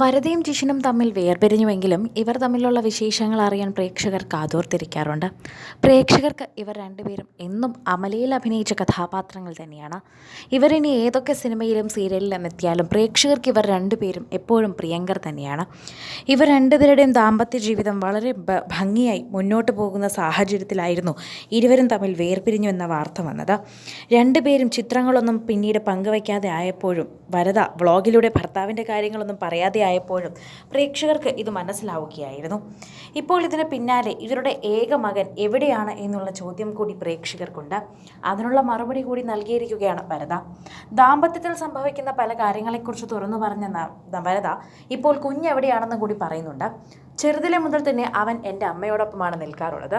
വരദയും ജിഷനും തമ്മിൽ വേർപിരിഞ്ഞുവെങ്കിലും ഇവർ തമ്മിലുള്ള വിശേഷങ്ങൾ അറിയാൻ പ്രേക്ഷകർ കാതോർത്തിരിക്കാറുണ്ട് പ്രേക്ഷകർക്ക് ഇവർ രണ്ടുപേരും എന്നും അമലയിൽ അഭിനയിച്ച കഥാപാത്രങ്ങൾ തന്നെയാണ്. ഇവരിനി ഏതൊക്കെ സിനിമയിലും സീരിയലിലും എത്തിയാലും പ്രേക്ഷകർക്ക് ഇവർ രണ്ടുപേരും എപ്പോഴും പ്രിയങ്കർ തന്നെയാണ്. ഇവർ രണ്ടുപേരുടെയും ദാമ്പത്യ ജീവിതം വളരെ ഭംഗിയായി മുന്നോട്ട് പോകുന്ന സാഹചര്യത്തിലായിരുന്നു ഇരുവരും തമ്മിൽ വേർപിരിഞ്ഞു എന്ന വാർത്ത വന്നത്. രണ്ടുപേരും ചിത്രങ്ങളൊന്നും പിന്നീട് പങ്കുവയ്ക്കാതെ ആയപ്പോഴും വരദ വ്ളോഗിലൂടെ ഭർത്താവിന്റെ കാര്യങ്ങളൊന്നും പറയാതെ ആയപ്പോഴും പ്രേക്ഷകർക്ക് ഇത് മനസ്സിലാവുകയായിരുന്നു. ഇപ്പോൾ ഇതിന് പിന്നാലെ ഇവരുടെ ഏക മകൻ എവിടെയാണ് എന്നുള്ള ചോദ്യം കൂടി പ്രേക്ഷകർക്കുണ്ട്. അതിനുള്ള മറുപടി കൂടി നൽകിയിരിക്കുകയാണ് വരദ ദാമ്പത്യത്തിൽ സംഭവിക്കുന്ന പല കാര്യങ്ങളെക്കുറിച്ച് തുറന്നു പറഞ്ഞ വരദ ഇപ്പോൾ കുഞ്ഞെവിടെയാണെന്ന് കൂടി പറയുന്നുണ്ട്. ചെറുതിലെ മുതൽ തന്നെ അവൻ എന്റെ അമ്മയോടൊപ്പമാണ് നിൽക്കാറുള്ളത്.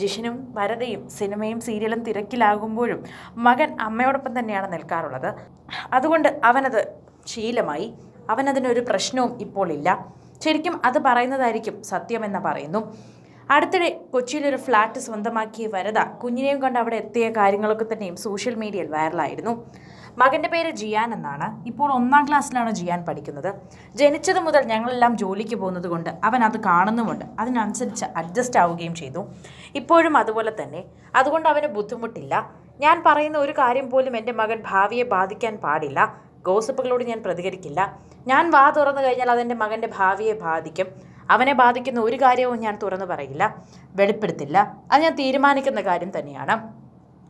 ജിഷനും വരദയും സിനിമയും സീരിയലും തിരക്കിലാകുമ്പോഴും മകൻ അമ്മയോടൊപ്പം തന്നെയാണ് നിൽക്കാറുള്ളത്. അതുകൊണ്ട് അവനത് ശീലമായി. അവനതിനൊരു പ്രശ്നവും ഇപ്പോൾ ഇല്ല. ശരിക്കും അത് പറയുന്നതായിരിക്കും സത്യമെന്ന് പറയുന്നു. അടുത്തിടെ കൊച്ചിയിലൊരു ഫ്ലാറ്റ് സ്വന്തമാക്കിയ വരദ കുഞ്ഞിനെയും കൊണ്ട് അവിടെ എത്തിയ കാര്യങ്ങളൊക്കെ തന്നെയും സോഷ്യൽ മീഡിയയിൽ വൈറലായിരുന്നു. മകന്റെ പേര് ജിയാൻ എന്നാണ്. ഇപ്പോൾ ഒന്നാം ക്ലാസ്സിലാണ് ജിയാൻ പഠിക്കുന്നത്. ജനിച്ചത് മുതൽ ഞങ്ങളെല്ലാം ജോലിക്ക് പോകുന്നത് കൊണ്ട് അവൻ അത് കാണുന്നുമുണ്ട്. അതിനനുസരിച്ച് അഡ്ജസ്റ്റ് ആവുകയും ചെയ്തു. ഇപ്പോഴും അതുപോലെ തന്നെ. അതുകൊണ്ട് അവന് ബുദ്ധിമുട്ടില്ല. ഞാൻ പറയുന്ന ഒരു കാര്യം പോലും എന്റെ മകൻ ഭാവിയെ ബാധിക്കാൻ പാടില്ല. ഗോസിപ്പുകളോട് ഞാൻ പ്രതികരിക്കില്ല. ഞാൻ വാ തുറന്നു കഴിഞ്ഞാൽ അതെന്റെ മകന്റെ ഭാവിയെ ബാധിക്കും. അവനെ ബാധിക്കുന്ന ഒരു കാര്യവും ഞാൻ തുറന്നു പറയില്ല വെളിപ്പെടുത്തില്ല. അത് ഞാൻ തീരുമാനിക്കുന്ന കാര്യം തന്നെയാണ്.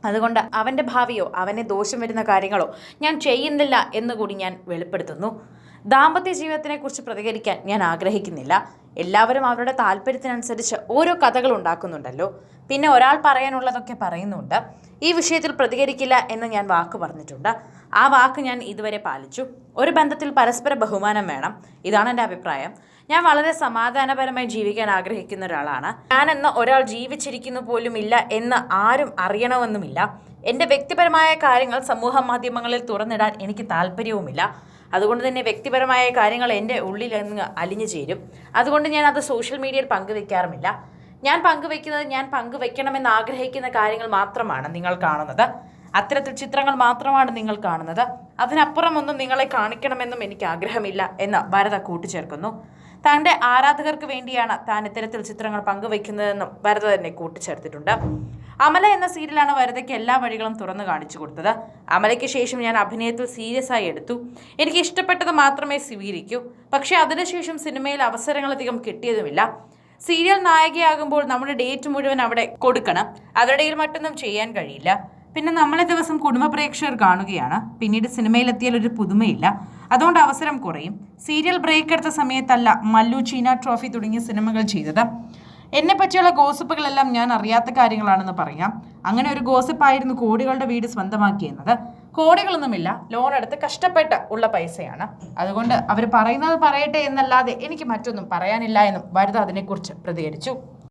അതുകൊണ്ട് അവന്റെ ഭാവിയോ അവനെ ദോഷം വരുന്ന കാര്യങ്ങളോ ഞാൻ ചെയ്യുന്നില്ല എന്നുകൂടി ഞാൻ വെളിപ്പെടുത്തുന്നു. ദാമ്പത്യ ജീവിതത്തിനെക്കുറിച്ച് പ്രതികരിക്കാൻ ഞാൻ ആഗ്രഹിക്കുന്നില്ല. എല്ലാവരും അവരുടെ താല്പര്യത്തിനനുസരിച്ച് ഓരോ കഥകൾ ഉണ്ടാക്കുന്നുണ്ടല്ലോ. പിന്നെ ഒരാൾ പറയാനുള്ളതൊക്കെ പറയുന്നുണ്ട്. ഈ വിഷയത്തിൽ പ്രതികരിക്കില്ല എന്ന് ഞാൻ വാക്ക് പറഞ്ഞിട്ടുണ്ട്. ആ വാക്ക് ഞാൻ ഇതുവരെ പാലിച്ചു. ഒരു ബന്ധത്തിൽ പരസ്പര ബഹുമാനം വേണം. ഇതാണ് എന്റെ അഭിപ്രായം. ഞാൻ വളരെ സമാധാനപരമായി ജീവിക്കാൻ ആഗ്രഹിക്കുന്ന ഒരാളാണ്. ഞാനെന്ന് ഒരാൾ ജീവിച്ചിരിക്കുന്നു പോലും ഇല്ല എന്ന് ആരും അറിയണമെന്നുമില്ല. എന്റെ വ്യക്തിപരമായ കാര്യങ്ങൾ സമൂഹ മാധ്യമങ്ങളിൽ തുറന്നിടാൻ എനിക്ക് താല്പര്യവുമില്ല. അതുകൊണ്ട് തന്നെ വ്യക്തിപരമായ കാര്യങ്ങൾ എന്റെ ഉള്ളിൽ അങ്ങ് അലിഞ്ഞു ചേരും. അതുകൊണ്ട് ഞാൻ അത് സോഷ്യൽ മീഡിയയിൽ പങ്കുവെക്കാറുമില്ല. ഞാൻ പങ്കുവെക്കുന്നത് ഞാൻ പങ്കുവെക്കണമെന്ന് ആഗ്രഹിക്കുന്ന കാര്യങ്ങൾ മാത്രമാണ് നിങ്ങൾ കാണുന്നത്. അത്തരത്തിൽ ചിത്രങ്ങൾ മാത്രമാണ് നിങ്ങൾ കാണുന്നത്. അതിനപ്പുറമൊന്നും നിങ്ങളെ കാണിക്കണമെന്നും എനിക്ക് ആഗ്രഹമില്ല എന്ന് ഭരത കൂട്ടിച്ചേർക്കുന്നു. തന്റെ ആരാധകർക്ക് വേണ്ടിയാണ് താൻ ഇത്തരത്തിൽ ചിത്രങ്ങൾ പങ്കുവയ്ക്കുന്നതെന്നും വരദ തന്നെ കൂട്ടിച്ചേർത്തിട്ടുണ്ട്. അമല എന്ന സീരിയലാണ് വരദയ്ക്ക് എല്ലാ വഴികളും തുറന്നു കാണിച്ചു കൊടുത്തത്. അമലയ്ക്ക് ശേഷം ഞാൻ അഭിനയത്തിൽ സീരിയസ് ആയി എടുത്തു. എനിക്ക് ഇഷ്ടപ്പെട്ടത് മാത്രമേ സ്വീകരിക്കൂ. പക്ഷേ അതിനുശേഷം സിനിമയിൽ അവസരങ്ങളധികം കിട്ടിയതുമില്ല. സീരിയൽ നായികയാകുമ്പോൾ നമ്മുടെ ഡേറ്റ് മുഴുവൻ അവിടെ കൊടുക്കണം. അതിനിടയിൽ മറ്റൊന്നും ചെയ്യാൻ കഴിയില്ല. പിന്നെ നമ്മളെ ദിവസം കുടുംബ പ്രേക്ഷകർ കാണുകയാണ്. പിന്നീട് സിനിമയിലെത്തിയാൽ ഒരു പുതുമയില്ല. അതുകൊണ്ട് അവസരം കുറയും. സീരിയൽ ബ്രേക്ക് എടുത്ത സമയത്തല്ല മല്ലു ചീന ട്രോഫി തുടങ്ങിയ സിനിമകൾ ചെയ്തത്. എന്നെ പറ്റിയുള്ള ഗോസിപ്പുകളെല്ലാം ഞാൻ അറിയാത്ത കാര്യങ്ങളാണെന്ന് പറയാം. അങ്ങനെ ഒരു ഗോസിപ്പായിരുന്നു കോടികളുടെ വീട് സ്വന്തമാക്കിയെന്നത്. കോടികളൊന്നുമില്ല ലോൺ എടുത്ത് കഷ്ടപ്പെട്ട് ഉള്ള പൈസയാണ്. അതുകൊണ്ട് അവർ പറയുന്നത് പറയട്ടെ എന്നല്ലാതെ എനിക്ക് മറ്റൊന്നും പറയാനില്ല എന്നും വനിത അതിനെക്കുറിച്ച് പ്രതികരിച്ചു.